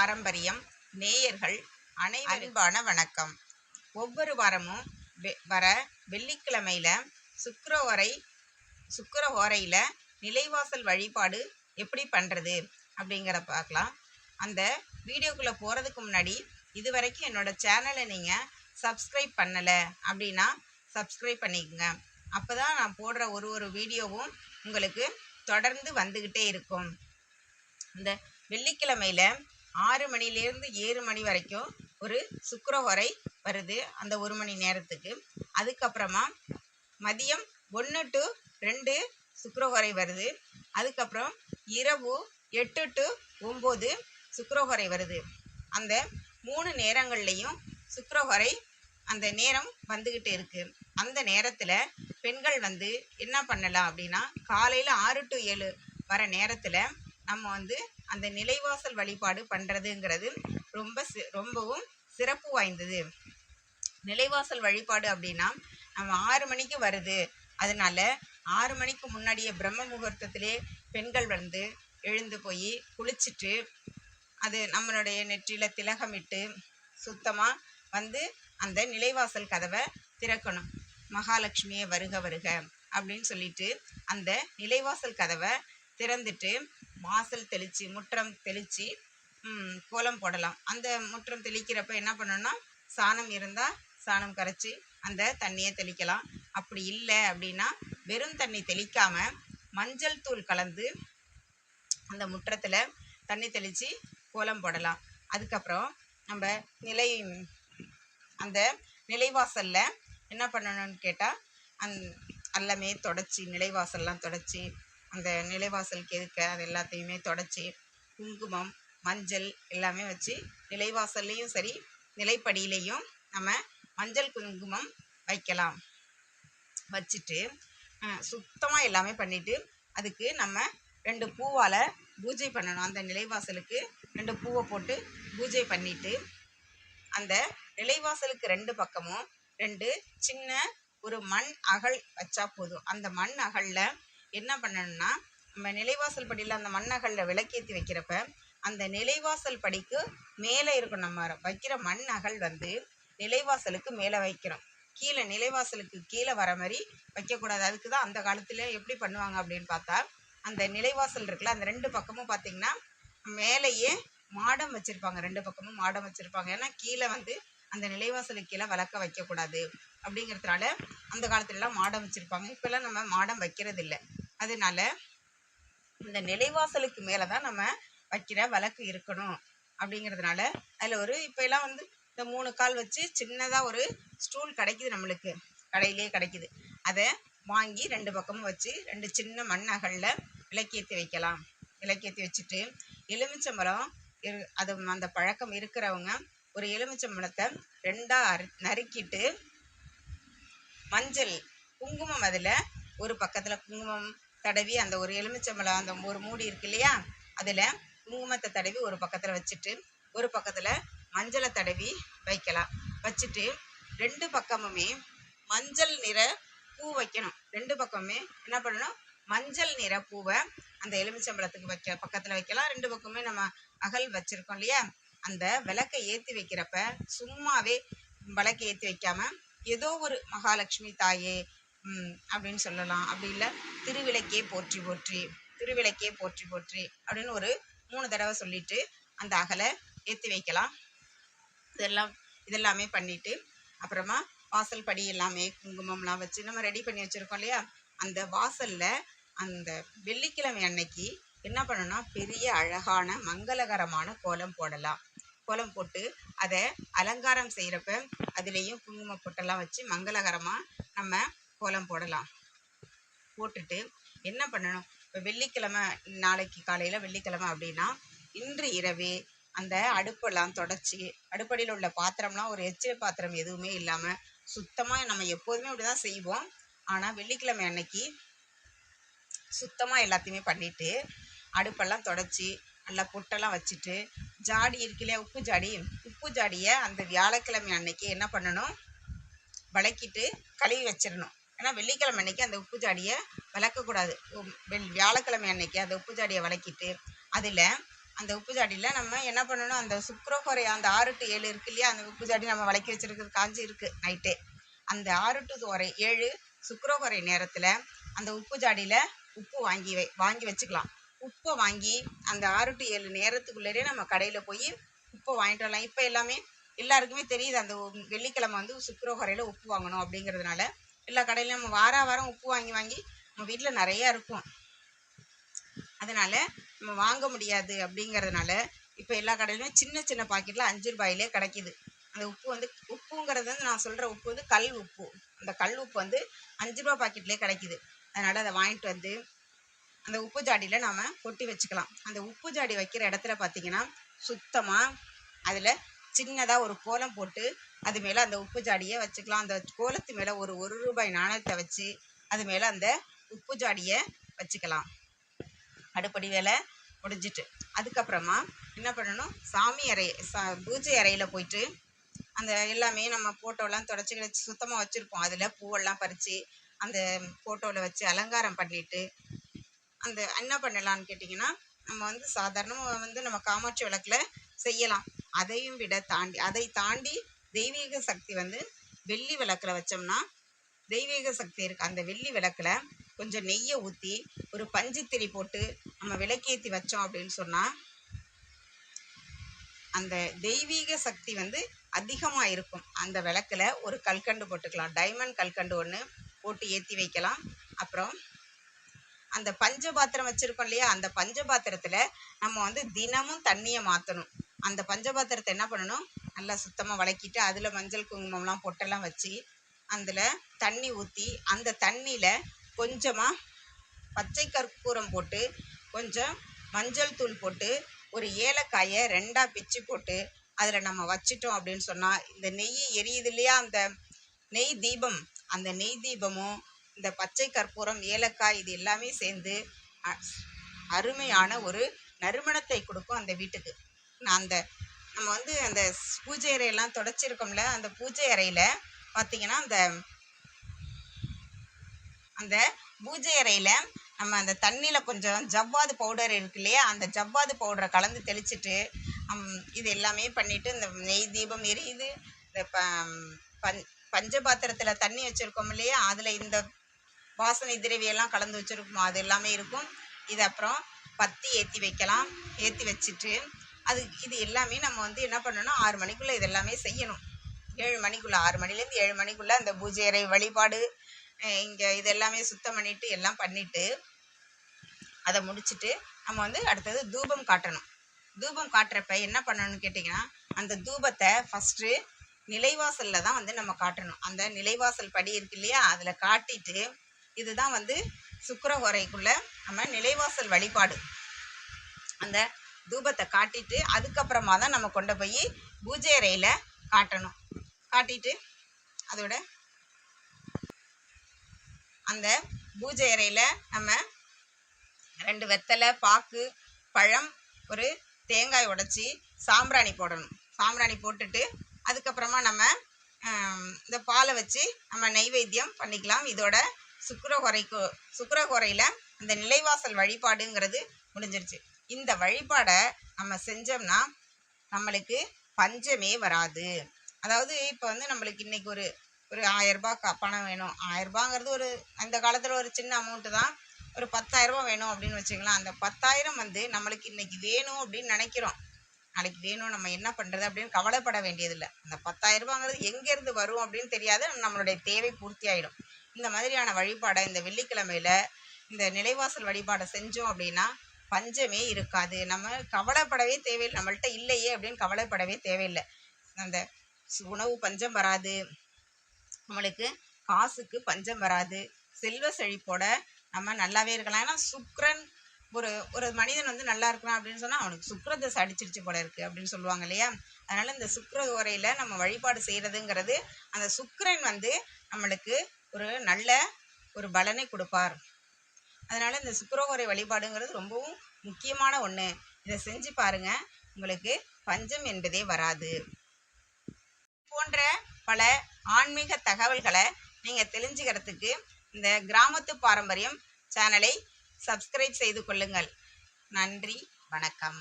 பாரம்பரியம் நேயர்கள் அனைவருக்கான வணக்கம். ஒவ்வொரு வாரமும் வெ- வர வெள்ளிக்கிழமையில சுக்கிரஹோரை சுக்கிரஹோரையில் நிலைவாசல் வழிபாடு எப்படி பண்ணுறது அப்படிங்கிற பார்க்கலாம். அந்த வீடியோக்குள்ளே போகிறதுக்கு முன்னாடி இது வரைக்கும் என்னோட சேனலை நீங்கள் சப்ஸ்கிரைப் பண்ணலை அப்படின்னா சப்ஸ்கிரைப் பண்ணிக்கோங்க. அப்போ தான் நான் போடுற ஒரு ஒரு வீடியோவும் உங்களுக்கு தொடர்ந்து வந்துக்கிட்டே இருக்கும். இந்த வெள்ளிக்கிழமையில் ஆறு மணிலேருந்து ஏழு மணி வரைக்கும் ஒரு சுக்கிரஹோரை வருது அந்த ஒரு மணி நேரத்துக்கு. அதுக்கப்புறமா மதியம் ஒன்று டு ரெண்டு சுக்கிரஹோரை வருது. அதுக்கப்புறம் இரவு எட்டு டு ஒம்பது சுக்கிரஹோரை வருது. அந்த மூணு நேரங்கள்லையும் சுக்கிரஹோரை அந்த நேரம் வந்துக்கிட்டு இருக்குது அந்த நேரத்தில் பெண்கள் வந்து என்ன பண்ணலாம் அப்படின்னா காலையில் ஆறு டு ஏழு வர நேரத்தில் நம்ம வந்து அந்த நிலைவாசல் வழிபாடு பண்ணுறதுங்கிறது ரொம்ப சி ரொம்பவும் சிறப்பு வாய்ந்தது. நிலைவாசல் வழிபாடு அப்படின்னா நம்ம ஆறு மணிக்கு வருது. அதனால ஆறு மணிக்கு முன்னாடியே பிரம்ம முகூர்த்தத்திலே பெண்கள் வந்து எழுந்து போய் குளிச்சுட்டு அது நம்மளுடைய நெற்றியில் திலகமிட்டு சுத்தமாக வந்து அந்த நிலைவாசல் கதவை திறக்கணும். மகாலட்சுமியை வருக வருக அப்படின்னு சொல்லிட்டு அந்த நிலைவாசல் கதவை திறந்துட்டு வாசல் தெளித்து முற்றம் தெளித்து கோலம் போடலாம். அந்த முற்றம் தெளிக்கிறப்ப என்ன பண்ணணும்னா சாணம் இருந்தால் சாணம் கரைச்சி அந்த தண்ணியை தெளிக்கலாம். அப்படி இல்லை அப்படின்னா வெறும் தண்ணி தெளிக்காமல் மஞ்சள் தூள் கலந்து அந்த முற்றத்தில் தண்ணி தெளித்து கோலம் போடலாம். அதுக்கப்புறம் நம்ம நிலை அந்த நிலைவாசலில் என்ன பண்ணணும்னு கேட்டால் அந் எல்லாமே தொடச்சி நிலைவாசல்லாம் தொடச்சி அந்த நிலைவாசலுக்கு எதுக்க அது எல்லாத்தையுமே தொடச்சி குங்குமம் மஞ்சள் எல்லாமே வச்சு நிலைவாசல்லையும் சரி நிலைப்படியிலையும் நம்ம மஞ்சள் குங்குமம் வைக்கலாம். வச்சுட்டு சுத்தமாக எல்லாமே பண்ணிவிட்டு அதுக்கு நம்ம ரெண்டு பூவால் பூஜை பண்ணணும். அந்த நிலைவாசலுக்கு ரெண்டு பூவை போட்டு பூஜை பண்ணிட்டு அந்த நிலைவாசலுக்கு ரெண்டு பக்கமும் ரெண்டு சின்ன ஒரு மண் அகல் வச்சா போதும். அந்த மண் அகலில் என்ன பண்ணணும்னா நம்ம நிலைவாசல் படியில் அந்த மண்ணகலில் விளக்கேற்றி வைக்கிறப்ப அந்த நிலைவாசல் படிக்கு மேலே இருக்கும் நம்ம வைக்கிற மண் அகல் வந்து நிலைவாசலுக்கு மேலே வைக்கிறோம். கீழே நிலைவாசலுக்கு கீழே வர மாதிரி வைக்கக்கூடாது. அதுக்கு தான் அந்த காலத்தில் எப்படி பண்ணுவாங்க அப்படின்னு பார்த்தா அந்த நிலைவாசல் இருக்குல்ல அந்த ரெண்டு பக்கமும் பார்த்தீங்கன்னா மேலேயே மாடம் வச்சுருப்பாங்க. ரெண்டு பக்கமும் மாடம் வச்சுருப்பாங்க. ஏன்னா கீழே வந்து அந்த நிலைவாசலுக்கு கீழே விளக்க வைக்கக்கூடாது அப்படிங்கிறதுனால அந்த காலத்துலலாம் மாடம் வச்சுருப்பாங்க. இப்போல்லாம் நம்ம மாடம் வைக்கிறது இல்லை அதனால இந்த நிலைவாசலுக்கு மேலே தான் நம்ம வைக்கிற விளக்கு இருக்கணும் அப்படிங்கிறதுனால அதில் ஒரு இப்போ எல்லாம் வந்து இந்த மூணு கால் வச்சு சின்னதாக ஒரு ஸ்டூல் கிடைக்குது நம்மளுக்கு. கடையிலே கிடைக்குது. அதை வாங்கி ரெண்டு பக்கமும் வச்சு ரெண்டு சின்ன மண் அகலில் விளக்கேற்றி வைக்கலாம். விளக்கேற்றி வச்சுட்டு எலுமிச்சம்பழம் இரு அது அந்த பழக்கம் இருக்கிறவங்க ஒரு எலுமிச்சம்பழத்தை ரெண்டாக அறு நறுக்கிட்டு மஞ்சள் குங்குமம் அதில் ஒரு பக்கத்தில் குங்குமம் தடவி அந்த ஒரு எலுமிச்சம்பழம் அந்த ஒரு மூடி இருக்கு இல்லையா? அதில் குங்குமத்தை தடவி ஒரு பக்கத்தில் வச்சுட்டு ஒரு பக்கத்தில் மஞ்சளை தடவி வைக்கலாம். வச்சுட்டு ரெண்டு பக்கமுமே மஞ்சள் நிற பூ வைக்கணும். ரெண்டு பக்கமுமே என்ன பண்ணணும்? மஞ்சள் நிற பூவை அந்த எலுமிச்சம்பழத்துக்கு வைக்க பக்கத்தில் வைக்கலாம். ரெண்டு பக்கமே நம்ம அகல் வச்சுருக்கோம் இல்லையா? அந்த விளக்கை ஏற்றி வைக்கிறப்ப சும்மாவே விளக்கை ஏற்றி வைக்காமல் ஏதோ ஒரு மகாலட்சுமி தாயே அப்படின்னு சொல்லலாம். அப்படி இல்லை திருவிளக்கே போற்றி போற்றி திருவிளக்கே போற்றி போற்றி அப்படின்னு ஒரு மூணு தடவை சொல்லிட்டு அந்த அகலை ஏற்றி வைக்கலாம். இதெல்லாம் இதெல்லாமே பண்ணிட்டு அப்புறமா வாசல் படி எல்லாமே குங்குமம்லாம் வச்சு நம்ம ரெடி பண்ணி வச்சுருக்கோம் இல்லையா? அந்த வாசலில் அந்த வெள்ளிக்கிழமை அன்னைக்கு என்ன பண்ணணும்னா பெரிய அழகான மங்களகரமான கோலம் போடலாம். கோலம் போட்டு அதை அலங்காரம் செய்கிறப்ப அதுலேயும் குங்கும பொட்டெல்லாம் வச்சு மங்களகரமாக நம்ம கோலம் போடலாம். போட்டுட்டு என்ன பண்ணணும்? இப்போ வெள்ளிக்கிழமை நாளைக்கு காலையில் வெள்ளிக்கிழமை அப்படின்னா இன்று இரவே அந்த அடுப்பெல்லாம் தொடச்சி அடுப்படியில் உள்ள பாத்திரம்லாம் ஒரு எச்சில் பாத்திரம் எதுவுமே இல்லாமல் சுத்தமாக நம்ம எப்போதுமே அப்படி தான் செய்வோம். ஆனால் வெள்ளிக்கிழமை அன்னைக்கு சுத்தமாக எல்லாத்தையுமே பண்ணிவிட்டு அடுப்பெல்லாம் தொடச்சி நல்லா பொட்டெல்லாம் வச்சுட்டு ஜாடி இருக்கு உப்பு ஜாடி? உப்பு ஜாடியை அந்த வியாழக்கிழமை அன்னைக்கு என்ன பண்ணணும்? வளக்கிட்டு கழுவி வச்சிடணும். ஏன்னா வெள்ளிக்கிழமை அன்னைக்கு அந்த உப்பு ஜாடியை விளக்கக்கூடாது வியாழக்கிழமை அன்னைக்கு அந்த உப்பு ஜாடியை விளக்கிட்டு அதில் அந்த உப்பு ஜாடியில் நம்ம என்ன பண்ணணும்? அந்த சுக்ரோஹோரை அந்த ஆறு டு ஏழு இருக்கு இல்லையா? அந்த உப்பு ஜாடி நம்ம விளக்கி வச்சிருக்கிறது காஞ்சி இருக்கு நைட்டே. அந்த ஆறு டு ஒரை ஏழு சுக்ரோஹோரை நேரத்தில் அந்த உப்பு ஜாடியில் உப்பு வாங்கி வை வாங்கி வச்சுக்கலாம். உப்பை வாங்கி அந்த ஆறு டு ஏழு நேரத்துக்குள்ளேயே நம்ம கடையில் போய் உப்பை வாங்கிட்டு வரலாம். இப்போ எல்லாமே எல்லாருக்குமே தெரியுது அந்த வெள்ளிக்கிழமை வந்து சுக்ரோஹரையில் உப்பு வாங்கணும் அப்படிங்கிறதுனால எல்லா கடையிலும் நம்ம வார வாரம் உப்பு வாங்கி வாங்கி நம்ம வீட்டில் நிறையா இருக்கும். அதனால் நம்ம வாங்க முடியாது அப்படிங்கிறதுனால இப்போ எல்லா கடையிலுமே சின்ன சின்ன பாக்கெட்டில் அஞ்சு ரூபாயிலே கிடைக்கிது. அந்த உப்பு வந்து உப்புங்கிறது வந்து நான் சொல்கிற உப்பு வந்து கல் உப்பு. அந்த கல் உப்பு வந்து அஞ்சு ரூபா பாக்கெட்லேயே கிடைக்கிது. அதனால் அதை வாங்கிட்டு வந்து அந்த உப்பு ஜாடியில் நாம் கொட்டி வச்சுக்கலாம். அந்த உப்பு ஜாடி வைக்கிற இடத்துல பார்த்தீங்கன்னா சுத்தமாக அதில் சின்னதாக ஒரு கோலம் போட்டு அது மேலே அந்த உப்பு ஜாடியை வச்சுக்கலாம். அந்த கோலத்து மேலே ஒரு ஒரு ரூபாய் நாணயத்தை வச்சு அது மேலே அந்த உப்பு ஜாடியை வச்சுக்கலாம். அடுப்படி வேலை முடிஞ்சிட்டு. அதுக்கப்புறமா என்ன பண்ணணும்? சாமி அறை சா பூஜை அறையில் போயிட்டு அந்த எல்லாமே நம்ம ஃபோட்டோலாம் தொடச்சி கிடச்சி சுத்தமாக வச்சுருப்போம். அதில் பூவெல்லாம் பறித்து அந்த ஃபோட்டோவில் வச்சு அலங்காரம் பண்ணிவிட்டு அந்த என்ன பண்ணலான்னு கேட்டிங்கன்னா நம்ம வந்து சாதாரணமாக வந்து நம்ம காமாட்சி விளக்கில் செய்யலாம். அதையும் விட தாண்டி அதை தாண்டி தெய்வீக சக்தி வந்து வெள்ளி விளக்கில் வச்சோம்னா தெய்வீக சக்தி இருக்கு. அந்த வெள்ளி விளக்கில் கொஞ்சம் நெய்யை ஊற்றி ஒரு பஞ்சுத்திரி போட்டு நம்ம விளக்கேற்றி வச்சோம் அப்படின்னு சொன்னால் அந்த தெய்வீக சக்தி வந்து அதிகமாக இருக்கும். அந்த விளக்கில் ஒரு கல்கண்டு போட்டுக்கலாம். டைமண்ட் கல்கண்டு ஒன்று போட்டு ஏற்றி வைக்கலாம். அப்புறம் அந்த பஞ்ச பாத்திரம் வச்சுருக்கோம் இல்லையா? அந்த பஞ்ச பாத்திரத்தில் நம்ம வந்து தினமும் தண்ணியை மாற்றணும் அந்த பஞ்ச பாத்திரத்தை என்ன பண்ணணும்? நல்லா சுத்தமாக வளக்கிட்டு அதில் மஞ்சள் குங்குமம்லாம் பொட்டெல்லாம் வச்சு அதில் தண்ணி ஊற்றி அந்த தண்ணியில் கொஞ்சமாக பச்சை கற்பூரம் போட்டு கொஞ்சம் மஞ்சள் தூள் போட்டு ஒரு ஏலக்காயை ரெண்டாக பிச்சு போட்டு அதில் நம்ம வச்சிட்டோம் அப்படின்னு சொன்னால் இந்த நெய் எரியுது இல்லையா? அந்த நெய் தீபம் அந்த நெய் தீபமும் இந்த பச்சை கற்பூரம் ஏலக்காய் இது எல்லாமே சேர்ந்து அ- அருமையான ஒரு நறுமணத்தை கொடுக்கும் அந்த வீட்டுக்கு. அந்த நம்ம வந்து அந்த பூஜை அறையெல்லாம் தொடச்சிருக்கோம்ல அந்த பூஜை அறையில் பார்த்தீங்கன்னா அந்த அந்த பூஜை அறையில் நம்ம அந்த தண்ணியில் கொஞ்சம் ஜவ்வாது பவுடர் இருக்கு இல்லையா அந்த ஜவ்வாது பவுடரை கலந்து தெளிச்சிட்டு இது எல்லாமே பண்ணிவிட்டு இந்த நெய் தீபம் எரியுது இந்த ப பஞ் பஞ்ச பாத்திரத்தில் தண்ணி வச்சுருக்கோம் இல்லையா அதில் இந்த வாசனை திரவியெல்லாம் கலந்து வச்சுருக்கோம் அது எல்லாமே இருக்கும். இது அப்புறம் பத்தி ஏற்றி வைக்கலாம். ஏற்றி வச்சுட்டு அது இது எல்லாமே நம்ம வந்து என்ன பண்ணணும்? ஆறு மணிக்குள்ளே இது எல்லாமே செய்யணும். ஏழு மணிக்குள்ளே ஆறு மணிலேருந்து ஏழு மணிக்குள்ளே அந்த பூஜை அறை வழிபாடு இங்கே இது எல்லாமே சுத்தம் பண்ணிவிட்டு எல்லாம் பண்ணிவிட்டு அதை முடிச்சுட்டு நம்ம வந்து அடுத்தது தூபம் காட்டணும். தூபம் காட்டுறப்ப என்ன பண்ணணும்னு கேட்டிங்கன்னா அந்த தூபத்தை ஃபஸ்ட்டு நிலைவாசலில் தான் வந்து நம்ம காட்டணும். அந்த நிலைவாசல் படி இருக்கு இல்லையா? அதில் காட்டிட்டு இதுதான் வந்து சுக்கரஹோரைக்குள்ள நம்ம நிலைவாசல் வழிபாடு. அந்த தூபத்தை காட்டிட்டு அதுக்கப்புறமா தான் நம்ம கொண்டு போய் பூஜை அறையில் காட்டணும். காட்டிட்டு அதோட அந்த பூஜை அறையில் நம்ம ரெண்டு வெத்தலை பாக்கு பழம் ஒரு தேங்காய் உடச்சி சாம்பிராணி போடணும். சாம்பிராணி போட்டுட்டு அதுக்கப்புறமா நம்ம இந்த பாலை வச்சு நம்ம நெய்வேத்தியம் பண்ணிக்கலாம். இதோட சுக்கரகுறைக்கு சுக்கரகுறையில் அந்த நிலைவாசல் வழிபாடுங்கிறது முடிஞ்சிருச்சு. இந்த வழிபாடை நம்ம செஞ்சோம்னா நம்மளுக்கு பஞ்சமே வராது. அதாவது இப்போ வந்து நம்மளுக்கு இன்றைக்கி ஒரு ஒரு ஆயரரூபா க பணம் வேணும். ஆயரரூபாங்கிறது ஒரு அந்த காலத்தில் ஒரு சின்ன அமௌண்ட்டு தான். ஒரு பத்தாயிரரூபா வேணும் அப்படின்னு வச்சுக்கலாம் அந்த பத்தாயிரம் வந்து நம்மளுக்கு இன்றைக்கி வேணும் அப்படின்னு நினைக்கிறோம். நாளைக்கு வேணும் நம்ம என்ன பண்ணுறது அப்படின்னு கவலைப்பட வேண்டியதில்லை. அந்த பத்தாயிரரூபாங்கிறது எங்கேருந்து வரும் அப்படின்னு தெரியாது. நம்மளுடைய தேவை பூர்த்தி ஆகிடும் இந்த மாதிரியான வழிபாடை இந்த வெள்ளிக்கிழமையில இந்த நிலைவாசல் வழிபாடை செஞ்சோம் அப்படின்னா பஞ்சமே இருக்காது. நம்ம கவலைப்படவே தேவையில்லை. நம்மள்ட்ட இல்லையே அப்படின்னு கவலைப்படவே தேவையில்லை. அந்த உணவு பஞ்சம் வராது. நம்மளுக்கு காசுக்கு பஞ்சம் வராது. செல்வ செழிப்போட நம்ம நல்லாவே இருக்கலாம். ஏன்னா சுக்ரன் ஒரு ஒரு மனிதன் வந்து நல்லா இருக்கிறான் அப்படின்னு சொன்னால் அவனுக்கு சுக்கிர தசை அடிச்சிருச்சு போல இருக்குது அப்படின்னு சொல்லுவாங்க இல்லையா? அதனால் இந்த சுக்கர உரையில் நம்ம வழிபாடு செய்கிறதுங்கிறது அந்த சுக்கரன் வந்து நம்மளுக்கு ஒரு நல்ல ஒரு பலனை கொடுப்பார். அதனால் இந்த சுக்கிரஹோரை வழிபாடுங்கிறது ரொம்பவும் முக்கியமான ஒன்று இதை செஞ்சு பாருங்கள் உங்களுக்கு பஞ்சம் என்பதே வராது. போன்ற பல ஆன்மீக தகவல்களை நீங்கள் தெரிஞ்சுக்கிறதுக்கு இந்த கிராமத்து பாரம்பரியம் சேனலை சப்ஸ்கிரைப் செய்து கொள்ளுங்கள். நன்றி வணக்கம்.